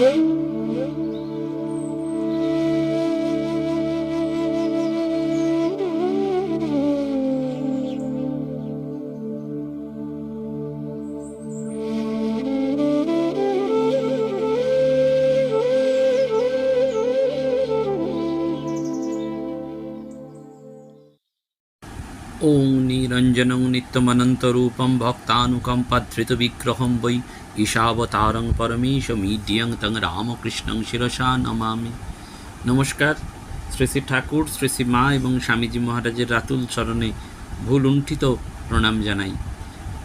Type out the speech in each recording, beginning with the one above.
ॐ निरञ्जनं नित्यमनन्तरूपं भक्तानुकम्पधृतविग्रहं वै ঈশাবতারং পরমেশমীডিয়ং তং রামকৃষ্ণং শিরসা নমামি নমস্কার শ্রী শ্রী ঠাকুর শ্রী শ্রী মা এবং স্বামীজি মহারাজের রাতুল চরণে ভুলুণ্ঠিত প্রণাম জানাই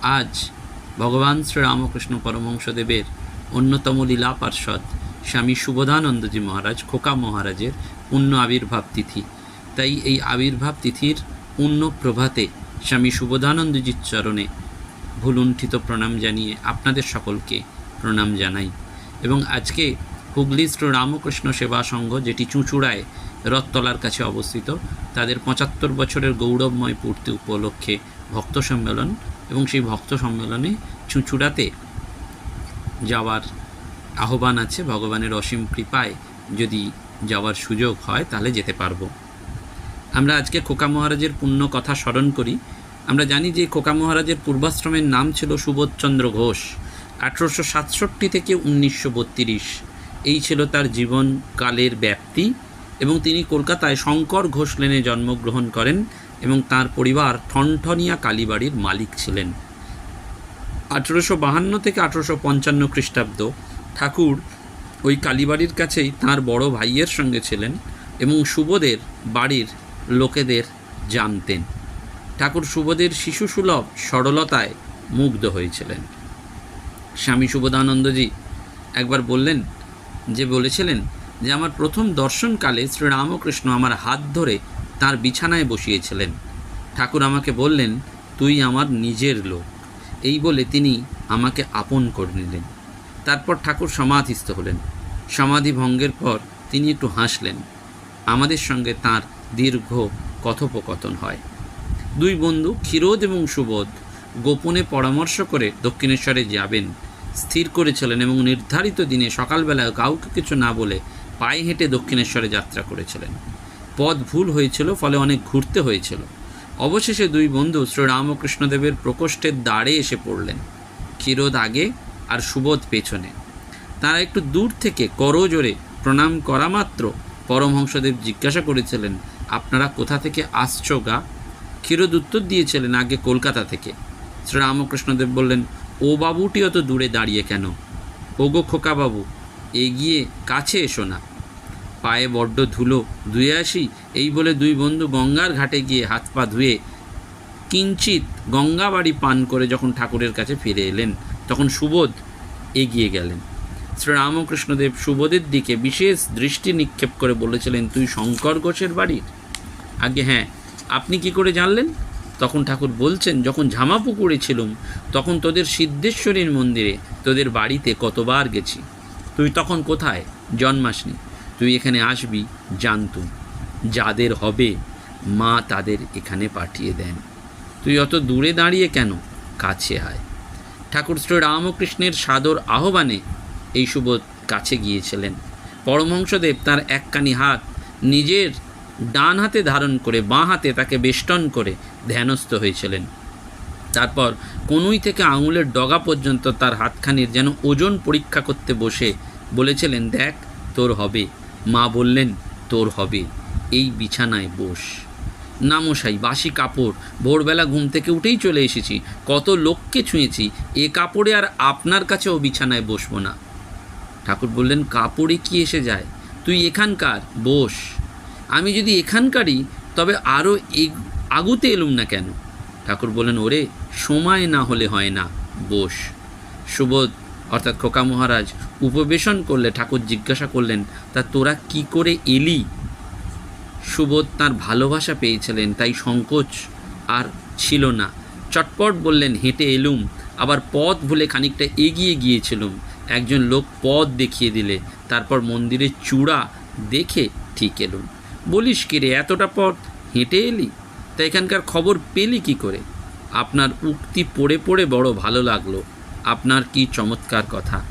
আজ ভগবান শ্রী রামকৃষ্ণ পরমহংসদেবের অন্যতম লীলা পার্ষদ স্বামী শুভদানন্দজি মহারাজ, খোকা মহারাজের পূর্ণ আবির্ভাব তিথি। তাই এই আবির্ভাব তিথির পূর্ণ প্রভাতে স্বামী শুভদানন্দজির চরণে ভুলুণ্ঠিত প্রণাম জানিয়ে আপনাদের সকলকে প্রণাম জানাই। এবং আজকে হুগলি শ্রী রামকৃষ্ণ সেবা সংঘ, যেটি চুঁচুড়ায় রথতলার কাছে অবস্থিত, তাদের পঁচাত্তর বছরের গৌরবময় পূর্তি উপলক্ষে ভক্ত সম্মেলন এবং সেই ভক্ত সম্মেলনে চুঁচুড়াতে যাওয়ার আহ্বান আছে। ভগবানের অসীম কৃপায় যদি যাওয়ার সুযোগ হয়, তাহলে যেতে পারব। আমরা আজকে খোকা মহারাজের পুণ্য কথা স্মরণ করি। আমরা জানি যে খোকা মহারাজের পূর্বাশ্রমের নাম ছিল সুবোধচন্দ্র ঘোষ। আঠেরোশো সাতষট্টি থেকে উনিশশো বত্রিশ। এই ছিল তার জীবনকালের ব্যাপ্তি এবং তিনি কলকাতায় শঙ্কর ঘোষ লেনে জন্মগ্রহণ করেন এবং তার পরিবার ঠনঠনিয়া কালীবাড়ির মালিক ছিলেন। আঠেরোশো বাহান্ন থেকে আঠেরোশো পঞ্চান্ন খ্রিস্টাব্দ ঠাকুর ওই কালীবাড়ির কাছেই তার বড় ভাইয়ের সঙ্গে ছিলেন এবং সুবোধের বাড়ির লোকেদের জানতেন। ঠাকুর সুবোধের শিশুসুলভ সরলতায় মুগ্ধ হয়েছিলেন। স্বামী সুবোধানন্দজি একবার বললেন যে, বলেছিলেন যে, আমার প্রথম দর্শনকালে শ্রীরামকৃষ্ণ আমার হাত ধরে তার বিছানায় বসিয়েছিলেন। ঠাকুর আমাকে বললেন, তুই আমার নিজের লোক। এই বলে তিনি আমাকে আপন করে নিলেন। তারপর ঠাকুর সমাধিস্থ হলেন। সমাধি ভঙ্গের পর তিনি একটু হাসলেন। আমাদের সঙ্গে তার দীর্ঘ কথোপকথন হয়। দুই বন্ধু ক্ষীরোদ এবং সুবোধ গোপনে পরামর্শ করে দক্ষিণেশ্বরে যাবেন। স্থির করেছিলেন এবং নির্ধারিত দিনে সকালবেলায় কাউকে কিছু না বলে পায়ে হেঁটে দক্ষিণেশ্বরে যাত্রা করেছিলেন পথ ভুল হয়েছিল, ফলে অনেক ঘুরতে হয়েছিল। অবশেষে দুই বন্ধু শ্রীরামকৃষ্ণদেবের প্রকোষ্ঠের দাঁড়ে এসে পড়লেন। ক্ষীরোদ আগে আর সুবোধ পেছনে। তারা একটু দূর থেকে করজোরে প্রণাম করা মাত্র পরমহংসদেব জিজ্ঞাসা করেছিলেন, আপনারা কোথা থেকে আসছো গা? ক্ষীরোদ উত্তর দিয়েছিলেন আগে কলকাতা থেকে। শ্রীরামকৃষ্ণদেব বললেন, ও বাবুটি অত দূরে দাঁড়িয়ে কেন? ওগো খোকাবাবু এগিয়ে কাছে এসো না। পায়ে বড্ড ধুলো, ধুয়ে আসি, এই বলে দুই বন্ধু গঙ্গার ঘাটে গিয়ে হাত পা ধুয়ে কিঞ্চিত গঙ্গাবাড়ি পান করে যখন ঠাকুরের কাছে ফিরে এলেন, তখন সুবোধ এগিয়ে গেলেন। শ্রীরামকৃষ্ণদেব সুবোধের দিকে বিশেষ দৃষ্টি নিক্ষেপ করে বলেছিলেন, তুই শঙ্কর ঘোষের বাড়ির? আগে হ্যাঁ আপনি কি করে জানলেন? তখন ঠাকুর বলছেন, যখন ঝামাপুকুরে ছিলুম, তখন তোদের সিদ্ধেশ্বরীর মন্দিরে তোদের বাড়িতে কতবার গেছি। তুই তখন কোথায়? জন্মাসনি। তুই এখানে আসবি জানতুম যাদের হবে, মা তাদের এখানে পাঠিয়ে দেন। তুই অত দূরে দাঁড়িয়ে কেন? কাছে আয়। ঠাকুর শ্রী রামকৃষ্ণের সাদর আহ্বানে এই সুবোধ কাছে গিয়েছিলেন। পরমহংসদেব তার একখানি হাত নিজের ডান হাতে ধারণ করে বাঁ হাতে তাকে বেষ্টন করে ধ্যানস্থ হয়েছিলেন। তারপর কনুই থেকে আঙুলের ডগা পর্যন্ত তার হাতখানির যেন ওজন পরীক্ষা করতে বসে বলেছিলেন, দেখ, তোর হবে। মা বললেন, তোর হবে। এই বিছানায় বস। নামশাই বাসি কাপড়। ভোরবেলা ঘুম থেকে উঠেই চলে এসেছি। কত লোককে ছুঁয়েছি। এ কাপড়ে আর আপনার কাছেও বিছানায় বসবো না। ঠাকুর বললেন, কাপড়ে কি এসে যায়? তুই এখানকার, বস। আমি যদি এখানকারই, তবে আরও আগুতে এলুম না কেন? ঠাকুর বললেন, ওরে, সময় না হলে হয় না, বোস। সুবোধ, অর্থাৎ খোকা মহারাজ, উপবেশন করলে, ঠাকুর জিজ্ঞাসা করলেন, তা তোরা কি করে এলি? সুবোধ তার ভালোবাসা পেয়েছিলেন, তাই সংকোচ আর ছিল না। চটপট বললেন, হেঁটে এলুম। আবার পথ ভুলে খানিকটা এগিয়ে গিয়েছিলুম। একজন লোক পথ দেখিয়ে দিলে, তারপর মন্দিরের চূড়া দেখে ঠিক এলুম। বলিস কি রে, এতটা পথ হেঁটে এলি? তা এখানকার খবর পেলি কি করে? আপনার উক্তি পড়ে পড়ে বড় ভালো লাগল। আপনার কি চমৎকার কথা।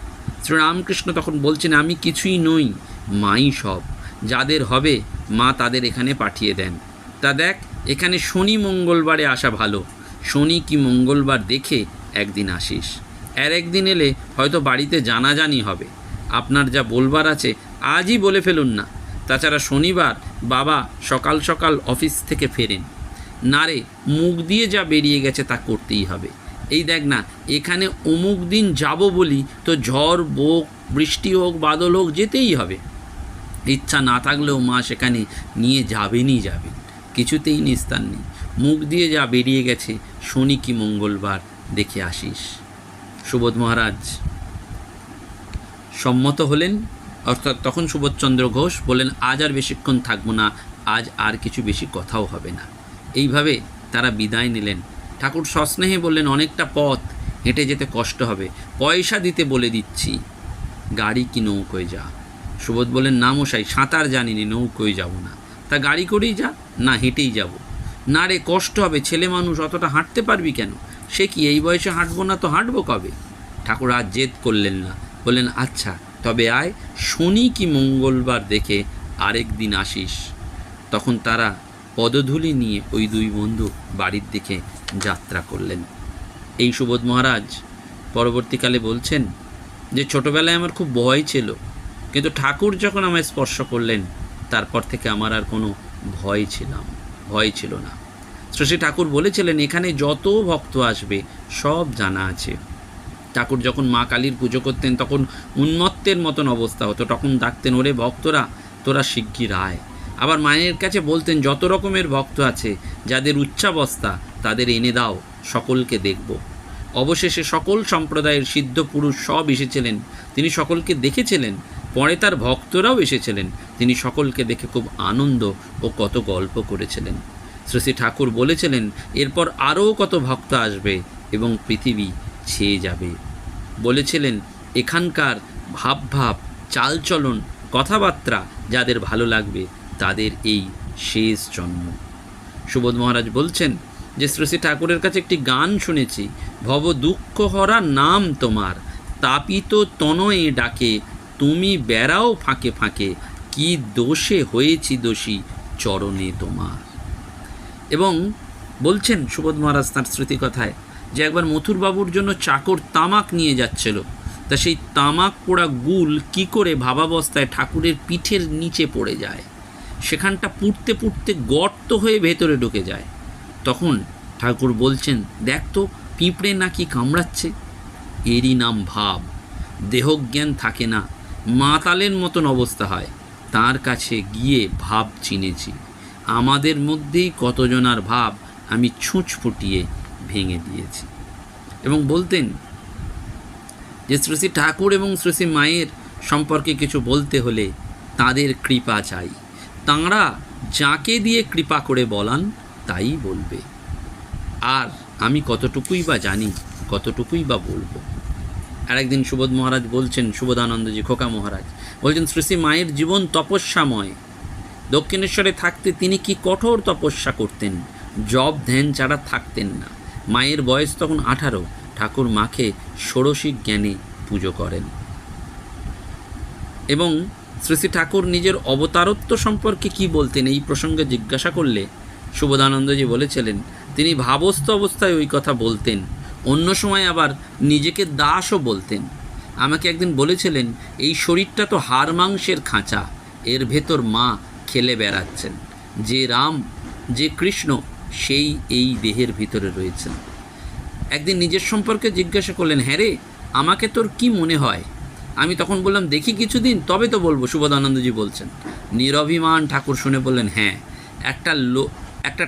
শ্রীরামকৃষ্ণ তখন বলছেন, আমি কিছুই নই, মাই সব। যাদের হবে, মা তাদের এখানে পাঠিয়ে দেন। তা দেখ, এখানে শনি মঙ্গলবারে আসা ভালো। শনি কি মঙ্গলবার দেখে একদিন আসিস। আর একদিন এলে হয়তো বাড়িতে জানাজানি হবে। আপনার যা বলবার আছে, আজই বলে ফেলুন না। তাছাড়া শনিবার বাবা, সকাল সকাল অফিস থেকে ফেরেন। না রে, মুখ দিয়ে যা বেরিয়ে গেছে তা করতেই হবে। এই দেখ না, এখানে অমুক দিন যাব বলি তো ঝড় বোক, বৃষ্টি হোক, বাদল হোক, যেতেই হবে। ইচ্ছা না থাকলেও মা সেখানে নিয়ে যাবেনই যাবেন। কিছুতেই নিস্তার নেই। মুখ দিয়ে যা বেরিয়ে গেছে, শনি কি মঙ্গলবার দেখে আসিস। সুবোধ মহারাজ, সম্মত হলেন? অর্থাৎ তখন সুবোধচন্দ্র ঘোষ বললেন, আজ আর বেশিক্ষণ থাকব না, আজ আর কিছু বেশি কথাও হবে না। এইভাবে তারা বিদায় নিলেন। ঠাকুর সস্নেহে বললেন, অনেকটা পথ, হেঁটে যেতে কষ্ট হবে, পয়সা দিতে বলে দিচ্ছি। গাড়ি কি নৌকোয় যা? সুবোধ বললেন, না মশাই, সাঁতার জানিনি, নৌকোয় যাব না। তা গাড়ি করেই যা, না হেঁটেই যাব। না রে, কষ্ট হবে, ছেলে মানুষ অতটা হাঁটতে পারবি কেন? সে কি এই বয়সে হাঁটবো না, তো হাঁটবো কবে? ঠাকুর আর জেদ করলেন না। বললেন আচ্ছা তবে আয়, শনি কি মঙ্গলবার দেখে আরেক দিন আসিস। তখন তারা পদধূলি নিয়ে ওই দুই বন্ধু বাড়ির দিকে যাত্রা করলেন। এই সুবোধ মহারাজ পরবর্তীকালে বলছেন যে, ছোটবেলায় আমার খুব ভয় ছিল, কিন্তু ঠাকুর যখন আমায় স্পর্শ করলেন, তারপর থেকে আমার আর কোনো ভয় ছিলাম, ভয় ছিল না। শ্রী ঠাকুর বলেছিলেন, এখানে যত ভক্ত আসবে, সব জানা আছে। ঠাকুর যখন মা কালীর পুজো করতেন, তখন উন্মত্তের মতন অবস্থা হতো। তখন ডাকতেন, ওরে ভক্তরা, তোরা শিগগির আয়। আবার মায়ের কাছে বলতেন, যত রকমের ভক্ত আছে, যাদের উচ্চাবস্থা, তাদের এনে দাও, সকলকে দেখব। অবশেষে সকল সম্প্রদায়ের সিদ্ধ পুরুষ সব এসেছিলেন। তিনি সকলকে দেখেছিলেন, পরে তার ভক্তরাও এসেছিলেন। তিনি সকলকে দেখে খুব আনন্দ ও কত গল্প করেছিলেন। শ্রী ঠাকুর বলেছিলেন, এরপর আরও কত ভক্ত আসবে এবং পৃথিবী ছেয়ে যাবে। বলেছিলেন, এখানকার ভাব ভাব, চালচলন, কথাবার্তা যাদের ভালো লাগবে, তাদের এই শেষ জন্ম। সুবোধ মহারাজ বলছেন যে, শ্রী ঠাকুরের কাছে একটি গান শুনেছি, ভব দুঃখ হরা নাম তোমার, তাপিত তনয়ে ডাকে, তুমি বেড়াও ফাঁকে ফাঁকে, কি দোষে হয়েছি দোষী চরণে তোমার। এবং বলছেন সুবোধ মহারাজ তাঁর স্মৃতিকথায় যে একবার মথুরবাবুর জন্য চাকর তামাক নিয়ে যাচ্ছিল। তা সেই তামাক পোড়া গুল কি করে ভাবাবস্থায় ঠাকুরের পিঠের নিচে পড়ে যায়? সেখানটা পুড়তে পুড়তে গর্ত হয়ে ভেতরে ঢুকে যায়। তখন ঠাকুর বলছেন, দেখ তো, পিঁপড়ে নাকি কামড়াচ্ছে? এরই নাম ভাব। দেহজ্ঞান থাকে না, মাতালের মতন অবস্থা হয়। তার কাছে গিয়ে ভাব চিনেছি। আমাদের মধ্যেই কতজনার ভাব, আমি ছুঁচ ফুটিয়ে ভেঙে দিয়েছি। এবং বলতেন যে শ্রী ঠাকুর এবং শ্রী মায়ের সম্পর্কে কিছু বলতে হলে তাদের কৃপা চাই। তাঁরা যাকে দিয়ে কৃপা করে বলান, তাই বলবে। আর আমি কতটুকুই বা জানি, কতটুকুই বা বলব। আর একদিন সুবোধ মহারাজ বলছেন, সুবোধানন্দজি, খোকা মহারাজ, বলছেন, শ্রী মায়ের জীবন তপস্যাময়। দক্ষিণেশ্বরে থাকতে তিনি কি কঠোর তপস্যা করতেন? জব ধ্যান ছাড়া থাকতেন না। মায়ের বয়স তখন আঠারো। ঠাকুর মাকে ষোড়শী জ্ঞানে পুজো করেন। এবং শ্রী শ্রী ঠাকুর নিজের অবতারত্ব সম্পর্কে কি বলতেন এই প্রসঙ্গে জিজ্ঞাসা করলে সুবোধানন্দজি বলেছিলেন, তিনি ভাবস্থ অবস্থায় ওই কথা বলতেন, অন্য সময় আবার নিজেকে দাসও বলতেন। আমাকে একদিন বলেছিলেন, এই শরীরটা তো হাড় মাংসের খাঁচা, এর ভেতর মা খেলে বেড়াচ্ছেন। যে রাম, যে কৃষ্ণ সেই এই দেহের ভিতরে রয়েছেন একদিন নিজের সম্পর্কে জিজ্ঞাসা করলেন হ্যাঁ রে, আমাকে তোর কি মনে হয়? আমি তখন বললাম, দেখি কিছুদিন, তবে তো বলব, সুবোধানন্দজি বলছেন। নিরভিমান ঠাকুর শুনে বললেন হ্যাঁ একটা লো, একটা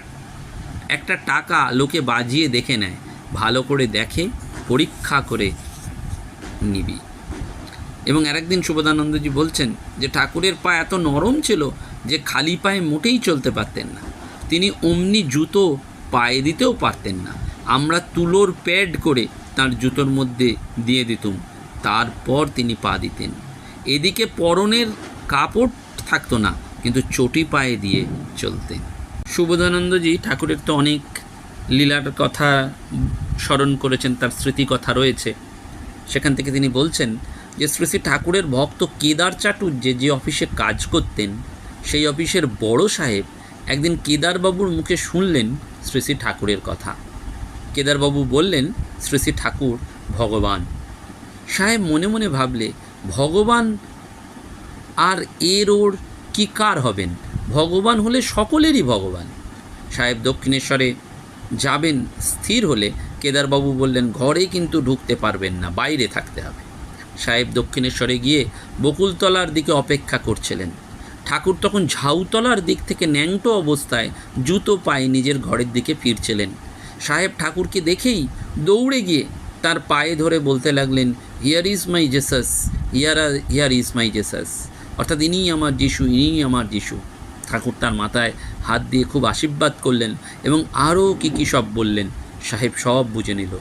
একটা টাকা লোকে বাজিয়ে দেখে নেয়। ভালো করে দেখে, পরীক্ষা করে নিবি। এবং আরেকদিন সুবোধানন্দজি বলছেন যে, ঠাকুরের পা এত নরম ছিল যে, খালি পায়ে মোটেই চলতে পারতেন না। তিনি অমনি জুতো পায়ে দিতেও পারতেন না। আমরা তুলোর প্যাড করে তার জুতোর মধ্যে দিয়ে দিতুম। তারপর তিনি পা দিতেন। এদিকে পরনের কাপড় থাকতো না, কিন্তু চটি পায়ে দিয়ে চলতেন। সুবোধানন্দজি ঠাকুরের তো অনেক লীলার কথা স্মরণ করেছেন, তার স্মৃতি কথা রয়েছে। সেখান থেকে তিনি বলছেন যে, শ্রী শ্রী ঠাকুরের ভক্ত কেদার চাটুর্যে যে অফিসে কাজ করতেন, সেই অফিসের বড় সাহেব একদিন কেদারবাবুর মুখে শুনলেন শ্রী শ্রী ঠাকুরের কথা। কেদারবাবু বললেন, শ্রী শ্রী ঠাকুর, ভগবান। সাহেব মনে মনে ভাবলে, ভগবান আর এর ওর কি কার হবেন? ভগবান হলে সকলেরই ভগবান। সাহেব দক্ষিণেশ্বরে যাবেন, স্থির হলে কেদারবাবু বললেন, ঘরে কিন্তু ঢুকতে পারবেন না, বাইরে থাকতে হবে। সাহেব দক্ষিণেশ্বরে গিয়ে বকুলতলার দিকে অপেক্ষা করছিলেন। ঠাকুর তখন ঝাউতলার দিক থেকে ন্যাংটো অবস্থায় জুতো পায়ে নিজের ঘরের দিকে ফিরছিলেন। সাহেব ঠাকুরকে দেখেই দৌড়ে গিয়ে তার পায়ে ধরে বলতে লাগলেন here is my Jesus here here is my Jesus অর্থাৎ ইনিই আমার যিশু, ইনিই আমার যিশু। ঠাকুর তার মাথায় হাত দিয়ে খুব আশীর্বাদ করলেন এবং আরও কী কী সব বললেন, সাহেব সব বুঝে নিল।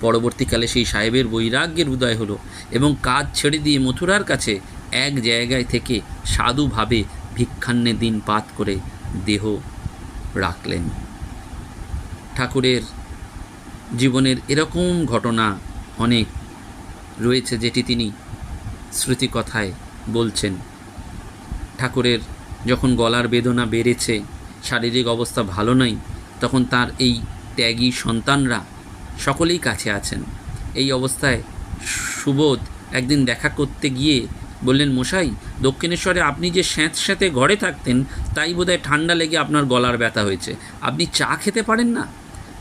পরবর্তীকালে সেই সাহেবের বৈরাগ্যের উদয় হলো এবং কাজ ছেড়ে দিয়ে মথুরার কাছে এক জায়গায় থেকে সাধুভাবে ভিক্ষান্নে দিন পাত করে দেহ রাখলেন। ঠাকুরের জীবনের এরকম ঘটনা অনেক রয়েছে যেটি তিনি স্মৃতিকথায় বলছেন। ঠাকুরের যখন গলার বেদনা বেড়েছে, শারীরিক অবস্থা ভালো নয় তখন তার এই ত্যাগী সন্তানরা সকলেই কাছে আছেন। এই অবস্থায় সুবোধ একদিন দেখা করতে গিয়ে বললেন, মশাই, দক্ষিণেশ্বরে আপনি যে স্যাঁত স্যাঁতে ঘরে থাকতেন, তাই বোধহয় ঠান্ডা লেগে আপনার গলার ব্যথা হয়েছে। আপনি চা খেতে পারেন না?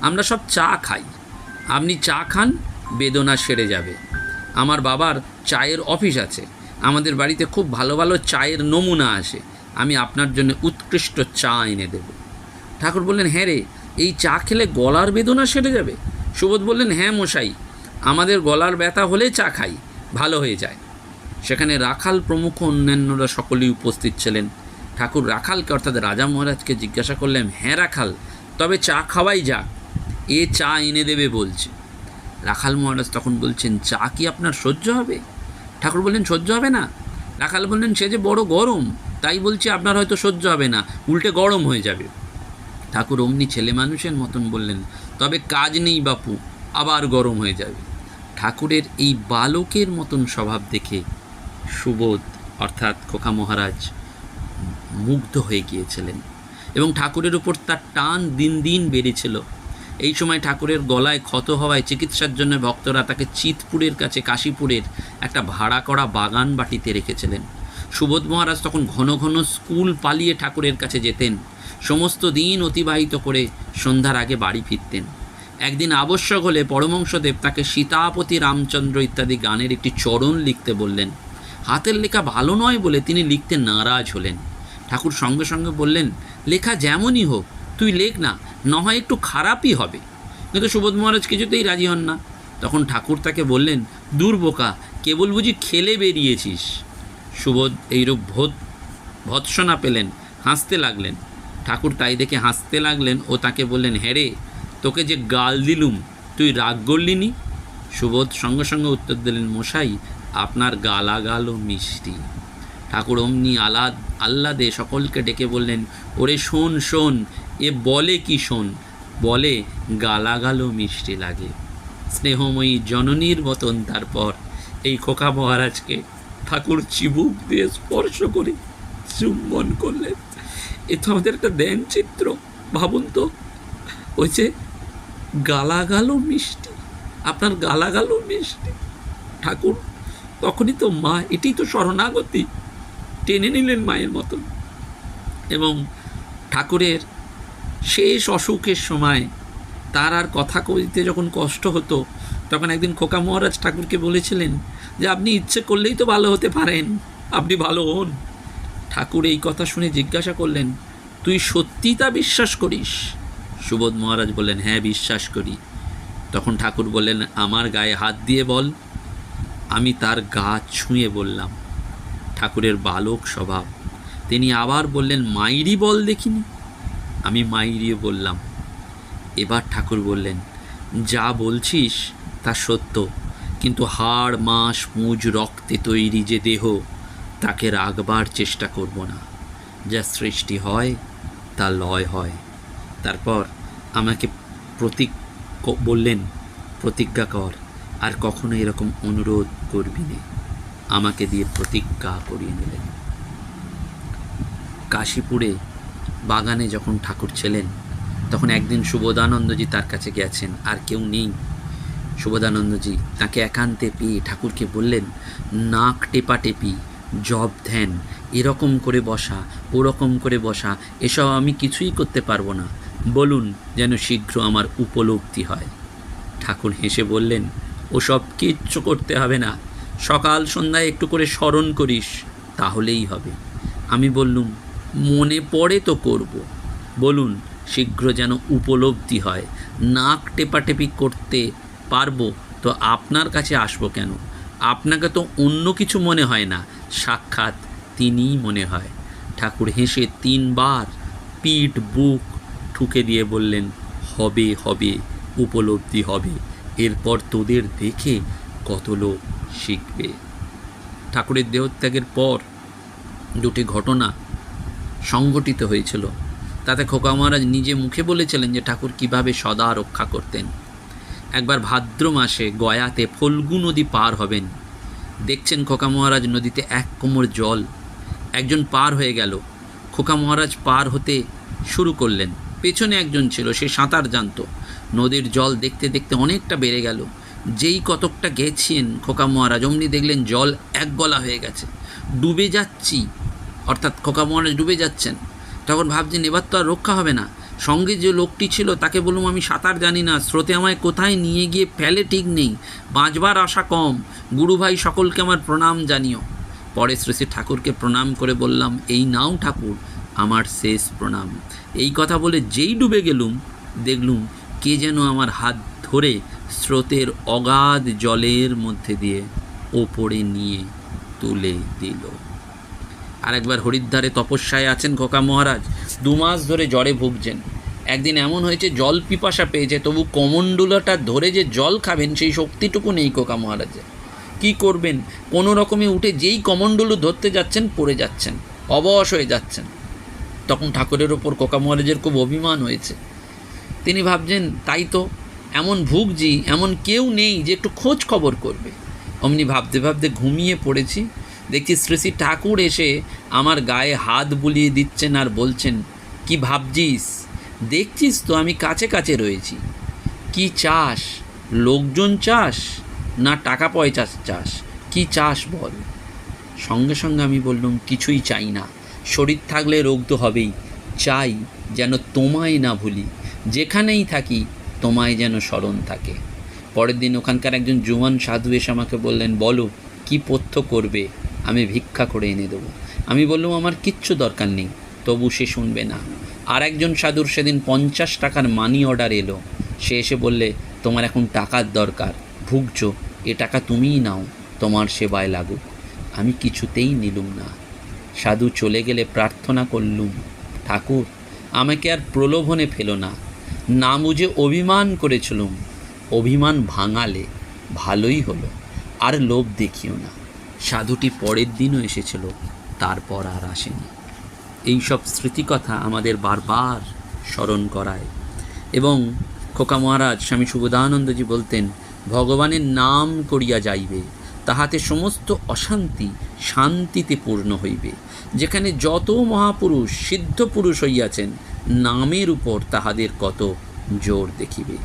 আমরা সব চা খাই। আপনি চা খান, বেদনা সেরে যাবে। আমার বাবার চায়ের অফিস আছে। আমাদের বাড়িতে খুব ভালো ভালো চায়ের নমুনা আসে। আমি আপনার জন্য উৎকৃষ্ট চা এনে দেব। ঠাকুর বললেন হ্যাঁ রে, এই চা খেলে গলার বেদনা সেরে যাবে? সুবোধ বললেন হ্যাঁ মশাই, আমাদের গলার ব্যথা হলে চা খাই, ভালো হয়ে যায়। সেখানে রাখাল প্রমুখ অন্যান্যরা সকলেই উপস্থিত ছিলেন। ঠাকুর রাখালকে, অর্থাৎ রাজা মহারাজকে জিজ্ঞাসা করলেন হ্যাঁ রাখাল, তবে চা খাওয়াই যাক। এ চা এনে দেবে বলছে। রাখাল মহারাজ তখন বলছেন, চা কি আপনার সহ্য হবে? ঠাকুর বললেন, সহ্য হবে না। রাখাল বললেন, সে যে বড় গরম, তাই বলছি আপনার হয়তো সহ্য হবে না, উল্টে গরম হয়ে যাবে। ঠাকুর অমনি ছেলে মানুষের মতন বললেন, তবে কাজ নেই বাপু, আবার গরম হয়ে যাবে। ঠাকুরের এই বালকের মতন স্বভাব দেখে সুবোধ, অর্থাৎ খোকা মহারাজ, মুগ্ধ হয়ে গিয়েছিলেন এবং ঠাকুরের উপর তার টান দিন দিন বেড়েছিল। এই সময় ঠাকুরের গলায় ক্ষত হওয়ায় চিকিৎসার জন্য ভক্তরা তাকে চিতপুরের কাছে কাশীপুরের একটা ভাড়া করা বাগান বাটিতে রেখেছিলেন। সুবোধ মহারাজ তখন ঘন ঘন স্কুল পালিয়ে ঠাকুরের কাছে যেতেন। সমস্ত দিন অতিবাহিত করে সন্ধ্যার আগে বাড়ি ফিরতেন। একদিন আবশ্যক হলে পরমংশদেব তাকে সীতাপতি রামচন্দ্র ইত্যাদি গানের একটি চরণ লিখতে বললেন। হাতের লেখা ভালো নয় বলে তিনি লিখতে নারাজ হলেন। ঠাকুর সঙ্গে সঙ্গে বললেন, লেখা যেমনই হোক, তুই লেখ না নয় একটু খারাপই হবে। কিন্তু সুবোধ মহারাজ কিছুতেই রাজি হন না। তখন ঠাকুর তাকে বললেন, দূর বোকা, কেবল বুঝি খেলে বেরিয়েছিস। সুবোধ এইরূপ ভোত, ভৎসনা পেলেন, হাসতে লাগলেন। ঠাকুর তাই দেখে হাসতে লাগলেন ও তাকে বললেন হ্যাঁ রে, তোকে যে গাল দিলুম, তুই রাগ করলিনি সুবোধ সঙ্গে সঙ্গে উত্তর দিলেন, মশাই আপনার গালাগালও মিষ্টি। ঠাকুর অমনি আলাদ আহ্লাদে সকলকে ডেকে বললেন, ওরে শোন শোন, এ বলে কি শোন? বলে, গালাগালও মিষ্টি লাগে। স্নেহময়ী জননীর মতন তারপর এই খোকা মহারাজকে ঠাকুর চিবুক দিয়ে স্পর্শ করে চুম্বন করলেন। এ তো আমাদের একটা দেন চিত্র, ভাবুন তো। ওই যে গালাগালও মিষ্টি, আপনার গালাগালও মিষ্টি। ঠাকুর তখনই তো মা, এটাই তো শরণাগতি। টেনে নিলেন মায়ের মতন। এবং ঠাকুরের শেষ অসুখের সময় তার আর কথা কইতে যখন কষ্ট হতো, তখন একদিন খোকা মহারাজ ঠাকুরকে বলেছিলেন যে, আপনি ইচ্ছে করলেই তো ভালো হতে পারেন, আপনি ভালো হন। ঠাকুর এই কথা শুনে জিজ্ঞাসা করলেন, তুই সত্যি তা বিশ্বাস করিস? সুবোধ মহারাজ বললেন হ্যাঁ বিশ্বাস করি। তখন ঠাকুর বললেন, আমার গায়ে হাত দিয়ে বল আমি তার গা ছুঁয়ে বললাম, ঠাকুরের বালক স্বভাব। তিনি আবার বললেন, মাইরি বল দেখিনি? আমি মাইরিয়ে বললাম, এবার ঠাকুর বললেন, যা বলছিস তা সত্য, কিন্তু হাড়, মাস, মুজ, রক্তে তৈরি যে দেহ, তাকে রাখবার চেষ্টা করব না। যা সৃষ্টি হয়, তা লয় হয়। তারপর আমাকে প্রতীক বললেন, প্রতিজ্ঞা কর। আর কখনো এরকম অনুরোধ করবি না। আমাকে দিয়ে প্রতিজ্ঞা করিয়ে নিলেন কাশীপুরে বাগানে যখন ঠাকুর ছিলেন, তখন একদিন সুবোধানন্দজি তার কাছে গেছেন আর কেউ নেই। সুবোধানন্দজি তাকে একান্তে পেয়ে ঠাকুরকে বললেন, নাক টেপা টেপি, জব ধ্যান, এরকম করে বসা, ওরকম করে বসা, এসব আমি কিছুই করতে পারব না। বলুন যেন শীঘ্র আমার উপলব্ধি হয়। ঠাকুর হেসে বললেন ওসব কিচ্ছু করতে হবে না। সকাল সন্ধ্যায় একটু করে স্মরণ করিস, তাহলেই হবে। আমি বললুম, মনে পড়ে তো করব। বলুন, শীঘ্র যেন উপলব্ধি হয়। নাক টেপাটেপি করতে পারব তো আপনার কাছে আসব কেন? আপনাকে তো অন্য কিছু মনে হয় না। সাক্ষাৎ তিনিই মনে হয়। ঠাকুর হেসে তিনবার পিঠ বুক ঠুকে দিয়ে বললেন, হবে হবে, উপলব্ধি হবে। এরপর তোদের দেখে কত লোক শিখবে। ঠাকুরের দেহত্যাগের পর দুটি ঘটনা সংঘটিত হয়েছিল। তাতে খোকা মহারাজ নিজে মুখে বলেছিলেন যে ঠাকুর কীভাবে সদা রক্ষা করতেন। একবার ভাদ্র মাসে গয়াতে ফল্গু নদী পার হবেন। দেখছেন খোকা মহারাজ নদীতে এক কোমর জল। একজন পার হয়ে গেল। খোকা মহারাজ পার হতে শুরু করলেন। পেছনে একজন ছিল, সে সাঁতার জানতো। নদীর জল দেখতে দেখতে অনেকটা বেড়ে গেল। যেই কতকটা গেছেন খোকা মহারাজ, অমনি দেখলেন জল এক গলা হয়ে গেছে। ডুবে যাচ্ছি, অর্থাৎ খোকা মহারাজ ডুবে যাচ্ছেন। তখন ভাবছেন, এবার তো আর রক্ষা হবে না। সঙ্গে যে লোকটি ছিল, তাকে বললাম, আমি সাঁতার জানি না, স্রোতে আমায় কোথায় নিয়ে গিয়ে ফেলে ঠিক নেই। বাঁচবার আশা কম। গুরু ভাই সকলকে আমার প্রণাম জানিও। পরে শ্রী শ্রী ঠাকুরকে প্রণাম করে বললাম, এই নাও ঠাকুর, আমার শেষ প্রণাম। এই কথা বলে যেই ডুবে গেলুম, দেখলুম কে যেন আমার হাত ধরে স্রোতের অগাধ জলের মধ্যে দিয়ে ওপরে নিয়ে তুলে দিল। আরেকবার হরিদ্বারে তপস্যায় আছেন খোকা মহারাজ। দু মাস ধরে জ্বরে ভুগছেন। একদিন এমন হয়েছে, জল পিপাসা পেয়েছে, তবু কমণ্ডুলাটা ধরে যে জল খাবেন, সেই শক্তিটুকু নেই খোকা মহারাজের। কি করবেন? কোনো রকমে উঠে যেই কমণ্ডলু ধরতে যাচ্ছেন, পড়ে যাচ্ছেন, অবশ হয়ে যাচ্ছেন। তখন ঠাকুরের ওপর কোকা মহারাজের খুব অভিমান হয়েছে। তিনি ভাবছেন, তাই তো, এমন ভুগজি এমন কেউ নেই যে একটু খোঁজ খবর করবে। অমনি ভাবতে ভাবতে ঘুমিয়ে পড়েছি। দেখছি শ্রী শ্রী ঠাকুর এসে আমার গায়ে হাত বুলিয়ে দিচ্ছেন আর বলছেন, কি ভাবছিস? দেখছিস তো আমি কাছে কাছে রয়েছি। কি চাস? লোকজন চাস? না টাকা পয়সা চাস? কি চাস বল? সঙ্গে সঙ্গে আমি বললাম, কিছুই চাই না। শরীর থাকলে রোগ তো হবেই। চাই যেন তোমায় না ভুলি। যেখানেই থাকি, তোমায় যেন স্মরণ থাকে। পরের দিন ওখানকার একজন জুয়ান সাধু এসে আমাকে বললেন, বলো, কি পথ্য করবে? আমি ভিক্ষা করে এনে দেবো। আমি বললাম, আমার কিচ্ছু দরকার নেই, তবু সে শুনবে না। আর একজন সাধুর সেদিন পঞ্চাশ টাকার মানি অর্ডার এলো। সে এসে বললে, তোমার এখন টাকার দরকার। ভুগছ, এ টাকা তুমিই নাও, তোমার সেবায় লাগুক। আমি কিছুতেই নিলুম না। সাধু চলে গেলে প্রার্থনা করলুম, ঠাকুর, আমাকে আর প্রলোভনে ফেলো না। না বুঝে অভিমান করেছিলুম। অভিমান ভাঙালে ভালোই হলো, আর লোভ দেখিও না। সাধুটি পরের দিনও এসেছিল, তারপর আর আসেনি। এই সব স্মৃতিকথা আমাদের বারবার স্মরণ করায়। এবং খোকা মহারাজ স্বামী সুবোধানন্দজি বলতেন, ভগবানের নাম করিয়া যাইবে তাহাতে সমস্ত অশান্তি শান্তিতে পূর্ণ হইবে। যেখানে যত মহাপুরুষ, সিদ্ধ পুরুষ হইয়াছেন, নামের উপর তাহাদের কত জোর দেখিবে।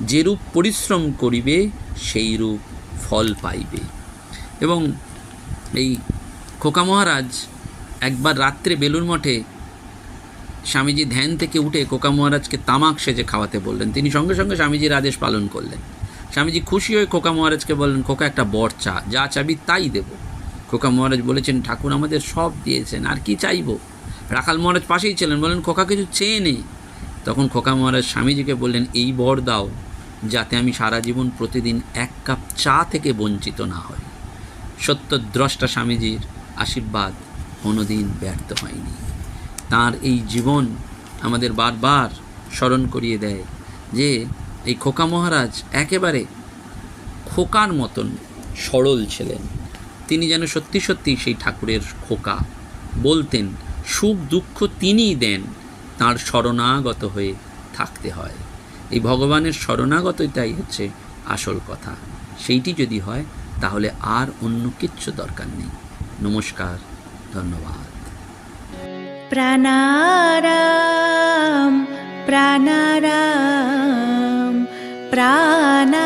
যেরূপ পরিশ্রম করিবে সেই রূপ ফল পাইবে। এবং এই খোকা মহারাজ একবার রাত্রে বেলুর মঠে স্বামীজি ধ্যান থেকে উঠে কোকা মহারাজকে তামাক সেজে খাওয়াতে বললেন। তিনি সঙ্গে সঙ্গে স্বামীজির আদেশ পালন করলেন। স্বামীজি খুশি হয়ে খোকা মহারাজকে বললেন, খোকা, একটা বর চা, যা চাবি তাই দেব। খোকা মহারাজ বলেছেন, ঠাকুর আমাদের সব দিয়েছেন, আর কি চাইব? রাখাল মহারাজ পাশেই ছিলেন, বললেন, খোকা, কিছু চেয়ে নেই। তখন খোকা মহারাজ স্বামীজিকে বললেন, এই বর দাও, যাতে আমি সারা জীবন প্রতিদিন এক কাপ চা থেকে বঞ্চিত না হই। সত্যদ্রষ্টা স্বামীজির আশীর্বাদ কোনোদিন ব্যর্থ হয়নি। তার এই জীবন আমাদের বারবার স্মরণ করিয়ে দেয় যে এই খোকা মহারাজ একেবারে খোকার মতন সরল ছিলেন। তিনি যেন সত্যি সত্যি সেই ঠাকুরের খোকা বলতেন, সুখ দুঃখ তিনিই দেন, তার শরণাগত হয়ে থাকতে হয়। এই ভগবানের শরণাগততাই হচ্ছে আসল কথা। সেইটি যদি হয়, তাহলে আর অন্য কিচ্ছু দরকার নেই। নমস্কার, ধন্যবাদ। প্রাণারাম। प्राणाराम प्राणा